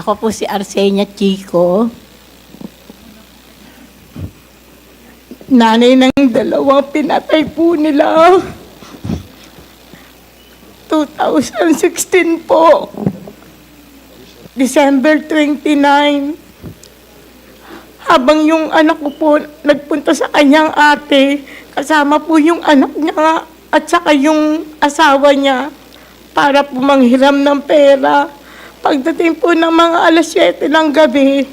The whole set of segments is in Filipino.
Ako po si Arsenia Chico. Nanay ng dalawang pinatay po nila. 2016 po. December 29. Habang yung anak ko po nagpunta sa kanyang ate, kasama po yung anak niya at saka yung asawa niya para po manghiram ng pera. Pagdating po ng mga alas 7 ng gabi,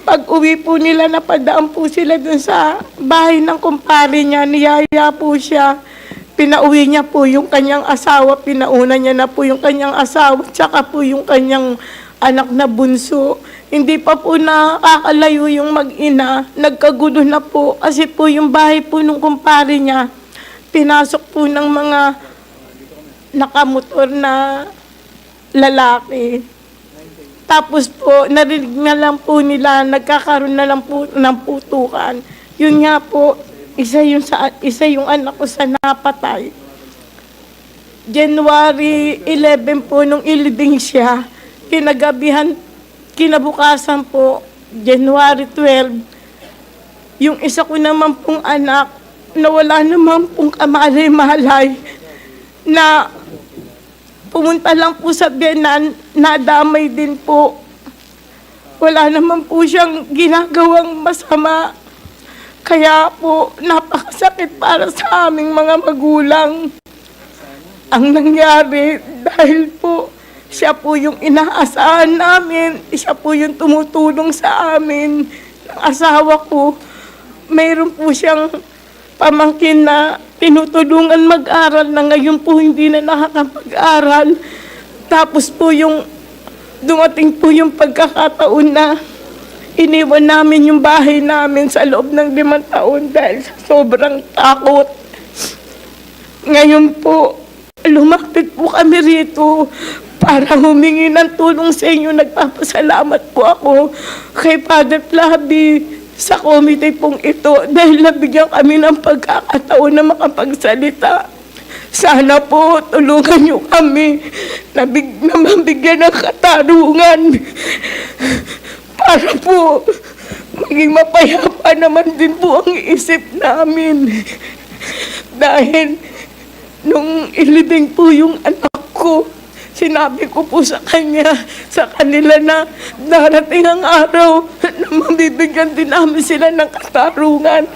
pag uwi po nila, napadaan po sila dun sa bahay ng kumpare niya, niyaya po siya. Pinauwi niya po yung kanyang asawa, pinauna niya na po yung kanyang asawa, tsaka po yung kanyang anak na bunso. Hindi pa po nakakalayo yung mag-ina, nagkagulo na po kasi po yung bahay po nung kumpare niya, pinasok po ng mga nakamotor na lalaki. Tapos po, narinig na lang po nila, nagkakaroon na lang po ng putukan. Yun nga po, isa yung, sa, isa yung anak ko sa napatay. January 11 po, nung ilibing siya, kinagabihan, kinabukasan po, January 12, yung isa ko naman pong anak, na wala naman pong kamalay-malay, na pumunta lang po sa Benan, nadamay din po. Wala naman po siyang ginagawang masama. Kaya po, napakasakit para sa aming mga magulang. Ang nangyari, dahil po, siya po yung inaasahan namin, siya po yung tumutulong sa amin, ng asawa ko. Mayroon po siyang pamangkin na tinutulungan mag-aral na ngayon po hindi na nakakapag-aral. Tapos po yung dumating po yung pagkakataon na iniwan namin yung bahay namin sa loob ng limang taon dahil sobrang takot. Ngayon po, lumapit po kami rito para humingi ng tulong sa inyo. Nagpapasalamat po ako kay Father Flavi sa committee pong ito dahil nabigyan kami ng pagkakataon na makapagsalita. Sana po tulungan niyo kami na, big, na mabigyan ng katarungan para po maging mapayapa naman din po ang isip namin. Dahil nung ilibing po yung anak ko, sinabi ko po sa kanya, sa kanila na darating ang araw na mabibigyan din namin sila ng katarungan.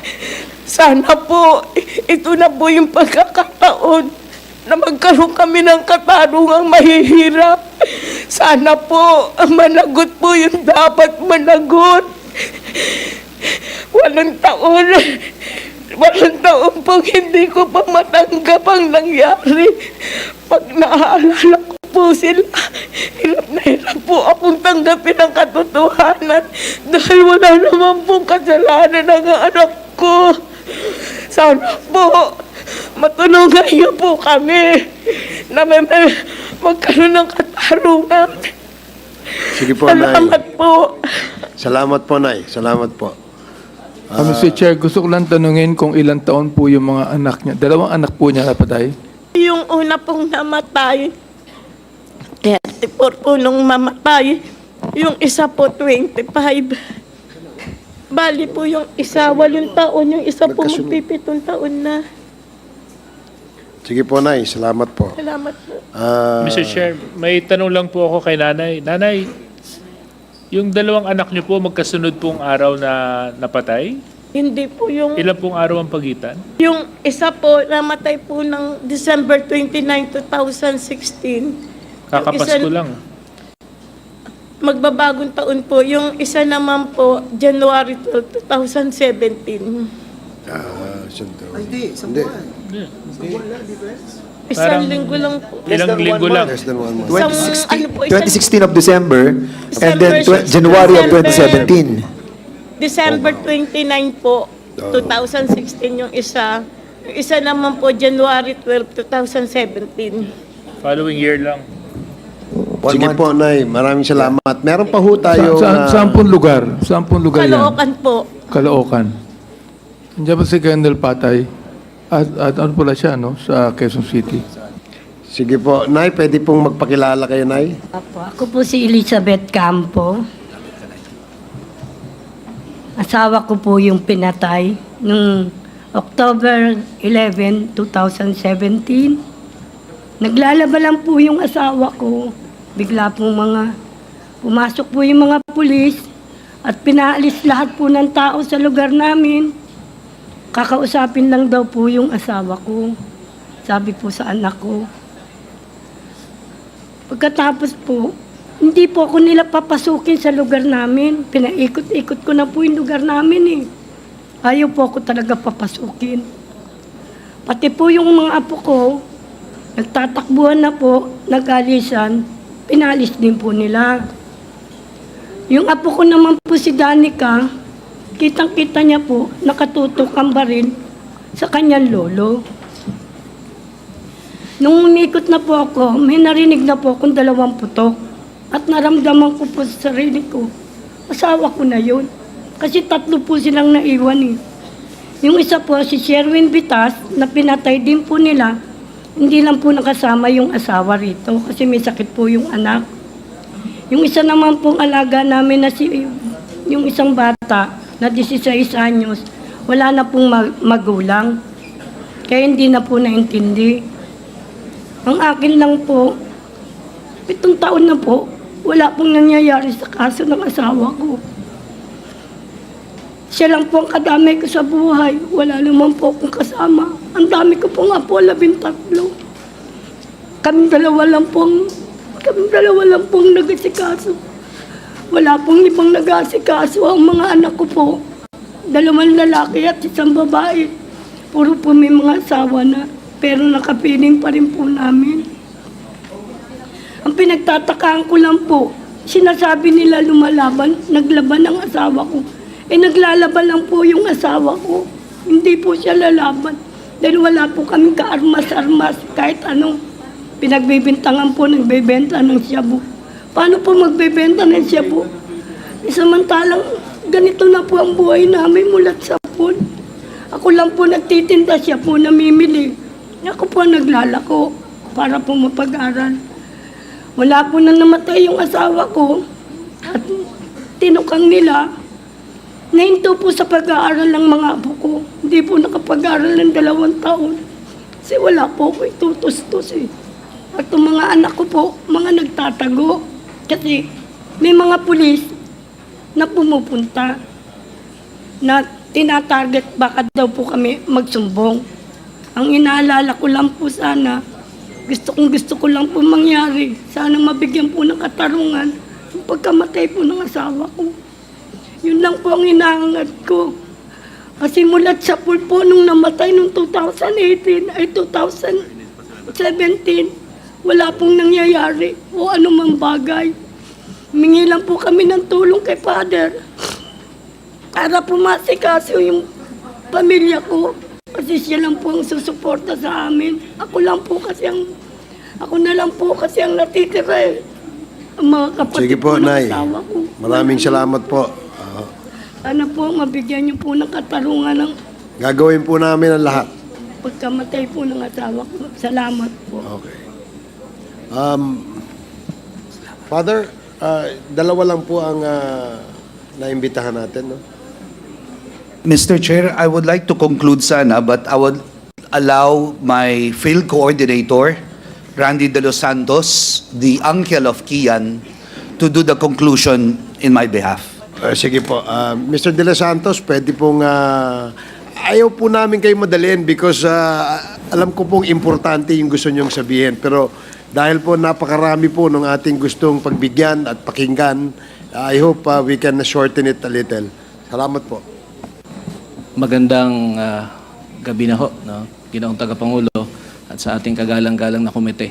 Sana po, ito na po yung pagkakataon na magkaroon kami ng katarungang mahihirap. Sana po, managot po yung dapat managot. Walang taon, walang taon pong hindi ko pa matanggap ang nangyari. Pag naaalala po sila, hirap na hirap po akong tanggapin ang katotohanan dahil wala naman pong kasalanan ng anak ko. Sana po, matulungan niyo po kami na may, may magkaroon ng katarungan. Sige po, Nay. Salamat po. Salamat po, Nay. Salamat po. Ah, Mr. Chair, gusto ko lang tanungin kung ilang taon po yung mga anak niya. Dalawang anak po niya napatay. Yung una pong namatay, 34 po nung mamatay. Yung isa po, 25. Bali po yung isa, walong taon. Yung isa po, magpipitong taon na. Sige po, Nay. Salamat po. Salamat po. Ah, Mr. Chair, may tanong lang po ako kay nanay. Nanay, yung dalawang anak niyo po magkasunod pong araw na napatay? Hindi po yung... Ilan pong araw ang pagitan? Yung isa po, namatay po ng December 29, 2016. Kakapasko lang. Magbabagong taon po. Yung isa naman po, January 12, 2017. ah, santo. Hindi, sa Hindi. buwan. Isang Parang- linggo lang po. Ilang linggo lang. Less than one month. Isang, 2016, ano po, isang 2016 of December, and then December tw- January of December. 2017. December 29 po, 2016 yung isa. Yung isa naman po, January 12, 2017. Following year lang. One Sige month. po, Nay. Maraming salamat. Meron pa ho Sa, tayo. sa, saan pong lugar? Saan pong lugar yan? Kaloocan po. Caloocan. Andiyan ba si Kendall Patay? At, at ano pala siya, no? Sa Quezon City. Sige po. Nay, pwede pong magpakilala kayo, Nay? Apo, ako po si Elizabeth Campo. Asawa ko po yung pinatay nung October 11, 2017. Naglalaba lang po yung asawa ko. Bigla po mga, pumasok po yung mga pulis at pinaalis lahat po ng tao sa lugar namin. Kakausapin lang daw po yung asawa ko. Sabi po sa anak ko. Pagkatapos po, hindi po ako nila papasukin sa lugar namin. Pinaikot-ikot ko na po yung lugar namin eh. Ayaw po ako talaga papasukin. Pati po yung mga apo ko, nagtatakbuhan na po, nag-alisan, pinalis din po nila. Yung apo ko naman po si Danica, kitang-kita niya po, nakatutok ang baril sa kanyang lolo. Nung umikot na po ako, may narinig na po akong dalawang putok. At naramdaman ko po sa sarili ko, asawa ko na yun. Kasi tatlo po silang naiwan eh. Yung isa po, si Sherwin Vitas, na pinatay din po nila, hindi lang po nakasama yung asawa rito kasi may sakit po yung anak. Yung isa naman pong alaga namin na si, yung isang bata na 16 anyos, wala na pong mag- magulang. Kaya hindi na po naintindi. Ang akin lang po, pitong taon na po, wala pong nangyayari sa kaso ng asawa ko. Siya lang po ang kadamay ko sa buhay. Wala naman po akong kasama. Ang dami ko pong apo, labintatlo. Kami dalawa lang pong, kami dalawa lang pong nagasikaso. Wala pong ibang nagasikaso ang mga anak ko po. Dalawang lalaki at isang babae. Puro po may mga asawa na. Pero nakapiling pa rin po namin. Ang pinagtatakaan ko lang po, sinasabi nila lumalaban, naglaban ang asawa ko. Eh naglalaban lang po yung asawa ko. Hindi po siya lalaban. Dahil wala po kaming kaarmas-armas kahit anong pinagbibintangan po, nagbebenta ng shabu. Paano po magbebenta ng shabu? Eh, samantalang ganito na po ang buhay namin mulat sa pool. Ako lang po nagtitinda siya po namimili. Ako po naglalako para po mapag-aral. Wala po na namatay yung asawa ko at tinukang nila. Nahinto po sa pag-aaral ng mga apo ko. Hindi po nakapag-aaral ng dalawang taon. Kasi wala po ako itutustos eh. At yung mga anak ko po, mga nagtatago. Kasi may mga pulis na pumupunta na tinatarget baka daw po kami magsumbong. Ang inaalala ko lang po sana, gusto kong gusto ko lang po mangyari. Sana mabigyan po ng katarungan yung pagkamatay po ng asawa ko. Yun lang po ang inaangad ko. Kasi mulat sa pool po nung namatay nung 2018 ay 2017, wala pong nangyayari o anumang bagay. Mingi lang po kami ng tulong kay Father para pumasikaso yung pamilya ko. Kasi siya lang po ang susuporta sa amin. Ako lang po kasi ang, ako na lang po kasi ang natitira eh. Ang mga kapatid Sige po, ng Nay. ko. Maraming salamat po. Sana po mabigyan niyo po ng katarungan ng gagawin po namin ang lahat. pagkamatay po ng asawa ko. Salamat po. Okay. Um, Father, ah, dalawa lang po ang ah, naimbitahan natin, no? Mr. Chair, I would like to conclude sana, but I would allow my field coordinator, Randy De Los Santos, the uncle of Kian, to do the conclusion in my behalf. Ah, sige po. Ah, Mr. De Los Santos, pwede pong... ah, ayaw po namin kayo madalhin because ah, alam ko pong importante yung gusto nyong sabihin. Pero dahil po napakarami po ng ating gustong pagbigyan at pakinggan, I hope ah, we can shorten it a little. Salamat po. Magandang ah, gabi na ho, no? Ginoong Tagapangulo at sa ating kagalang-galang na komite.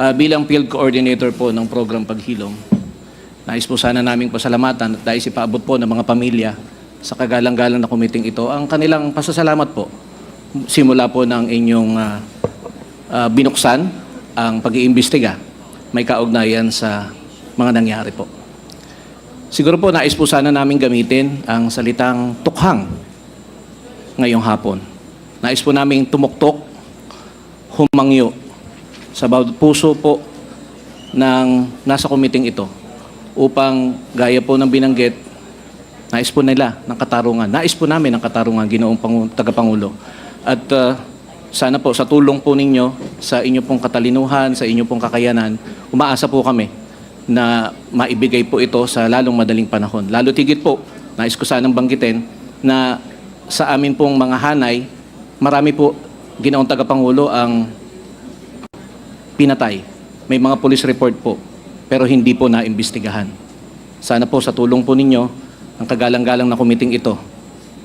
Ah, bilang field coordinator po ng program Paghilom, nais po sana naming pasalamatan at nais ipaabot po ng mga pamilya sa kagalang-galang na komiting ito ang kanilang pasasalamat po simula po ng inyong ah, ah, binuksan ang pag-iimbestiga may kaugnayan sa mga nangyari po. Siguro po nais po sana namin gamitin ang salitang tukhang ngayong hapon. Nais po namin tumuktok, humangyo, sa bawat puso po ng nasa komiting ito upang gaya po ng binanggit, nais po nila ng katarungan. Nais po namin ng katarungan, ginoong Pangu- tagapangulo. At uh, sana po sa tulong po ninyo, sa inyo pong katalinuhan, sa inyo pong kakayanan, umaasa po kami na maibigay po ito sa lalong madaling panahon. Lalo tigit po, nais ko sanang banggitin na sa amin pong mga hanay, marami po ginoong tagapangulo ang pinatay. May mga police report po, pero hindi po naimbestigahan. Sana po sa tulong po ninyo, ang kagalang-galang na kumiting ito,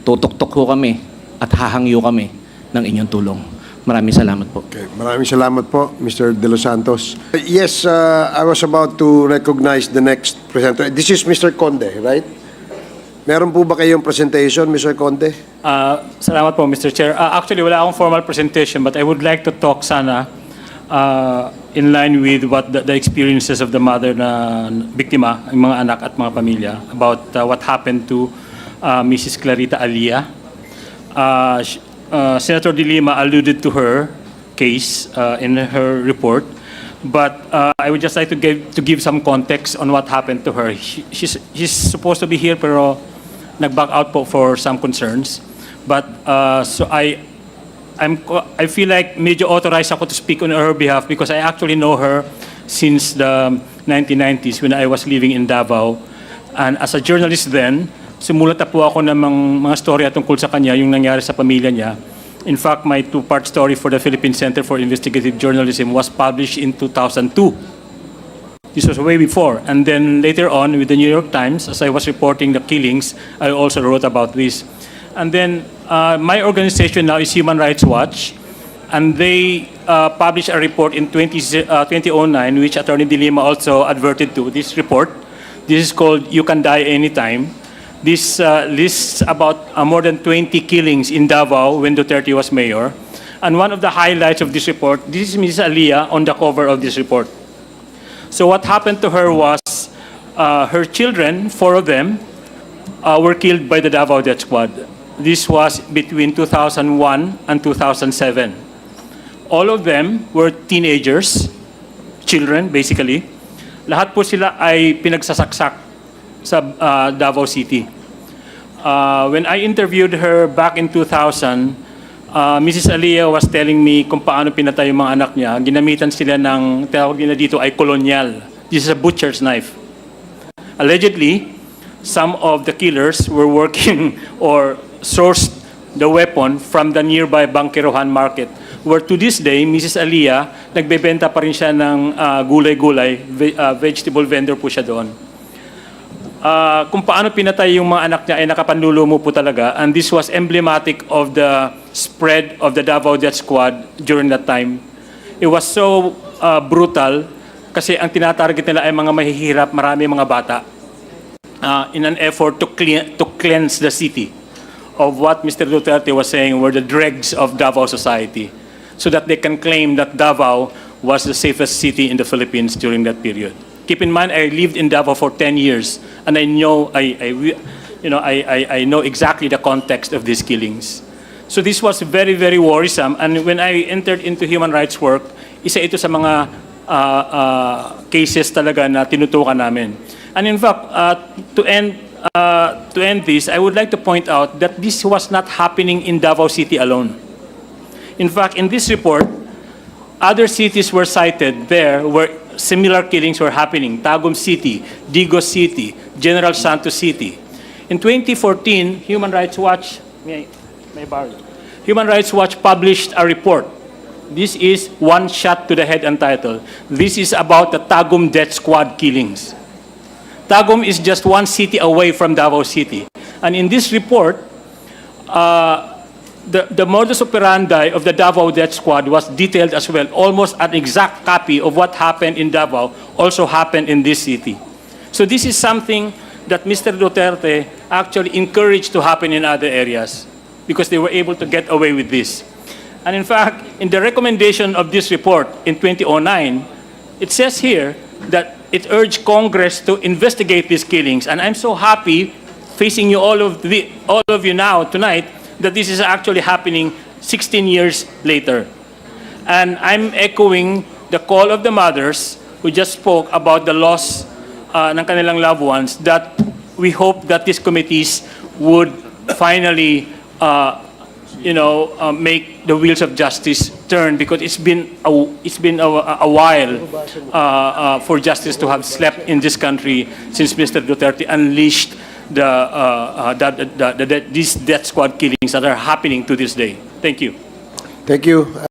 tutok-tok ho kami at hahangyo kami ng inyong tulong. Maraming salamat po. Okay, maraming salamat po, Mr. De Los Santos. Yes, uh, I was about to recognize the next presenter. This is Mr. Conde, right? Meron po ba kayong presentation, Mr. Conde? Ah, salamat po, Mr. Chair. Ah, actually, wala akong formal presentation, but I would like to talk sana ah, in line with what the, the experiences of the mother na biktima, ang mga anak at mga pamilya, about ah, what happened to ah, Mrs. Clarita Alia. Uh, uh, Senator De Lima alluded to her case uh, in her report, but uh, I would just like to give to give some context on what happened to her. She, she's she's supposed to be here, pero nag-back out po for some concerns. But uh, so I I'm I feel like medyo authorized ako to speak on her behalf because I actually know her since the 1990s when I was living in Davao. And as a journalist then, sumulat na po ako ng mga, mga storya tungkol sa kanya, yung nangyari sa pamilya niya. In fact, my two-part story for the Philippine Center for Investigative Journalism was published in 2002. This was way before. And then later on, with the New York Times, as I was reporting the killings, I also wrote about this. And then uh, my organization now is Human Rights Watch, and they uh, published a report in 20, uh, 2009, which Attorney De Lima also adverted to. This report, this is called "You Can Die Anytime." This uh, lists about uh, more than 20 killings in Davao when Duterte was mayor. And one of the highlights of this report, this is Mrs. Alia on the cover of this report. So what happened to her was uh, her children, four of them, uh, were killed by the Davao Death Squad. This was between 2001 and 2007. All of them were teenagers, children basically. Lahat po sila ay pinagsasaksak sa uh, Davao City. Uh, when I interviewed her back in 2000, uh, Mrs. Alia was telling me kung paano pinatay yung mga anak niya. Ginamitan sila ng, tawag nila dito ay kolonyal. This is a butcher's knife. Allegedly, some of the killers were working or sourced the weapon from the nearby Bangkerohan market where to this day, Mrs. Alia, nagbebenta pa rin siya ng ah, gulay-gulay, ve- ah, vegetable vendor po siya doon. Ah, kung paano pinatay yung mga anak niya ay nakapanlulumo po talaga and this was emblematic of the spread of the Davao Death Squad during that time. It was so ah, brutal kasi ang tinatarget nila ay mga mahihirap, marami mga bata uh, in an effort to, clean, to cleanse the city of what Mr. Duterte was saying were the dregs of Davao society so that they can claim that Davao was the safest city in the Philippines during that period. Keep in mind, I lived in Davao for 10 years and I know, I, I, you know, I, I, I know exactly the context of these killings. So this was very, very worrisome. And when I entered into human rights work, isa ito sa mga uh, uh, cases talaga na tinutukan namin. And in fact, uh, to end uh, to end this, I would like to point out that this was not happening in Davao City alone. In fact, in this report, other cities were cited there where similar killings were happening. Tagum City, Digos City, General Santos City. In 2014, Human Rights Watch, may, may borrow? Human Rights Watch published a report. This is One Shot to the Head entitled. This is about the Tagum Death Squad killings. Tagum is just one city away from Davao City. And in this report, uh, the, the modus operandi of the Davao Death Squad was detailed as well. Almost an exact copy of what happened in Davao also happened in this city. So this is something that Mr. Duterte actually encouraged to happen in other areas because they were able to get away with this. And in fact, in the recommendation of this report in 2009, it says here that it urged Congress to investigate these killings. And I'm so happy facing you all of the, all of you now tonight that this is actually happening 16 years later. And I'm echoing the call of the mothers who just spoke about the loss uh, ng kanilang loved ones that we hope that these committees would finally uh, you know, uh, make the wheels of justice turn because it's been a, it's been a, a while uh, uh, for justice to have slept in this country since Mr. Duterte unleashed the, uh, uh, the, the, the, the, these death squad killings that are happening to this day. Thank you. Thank you.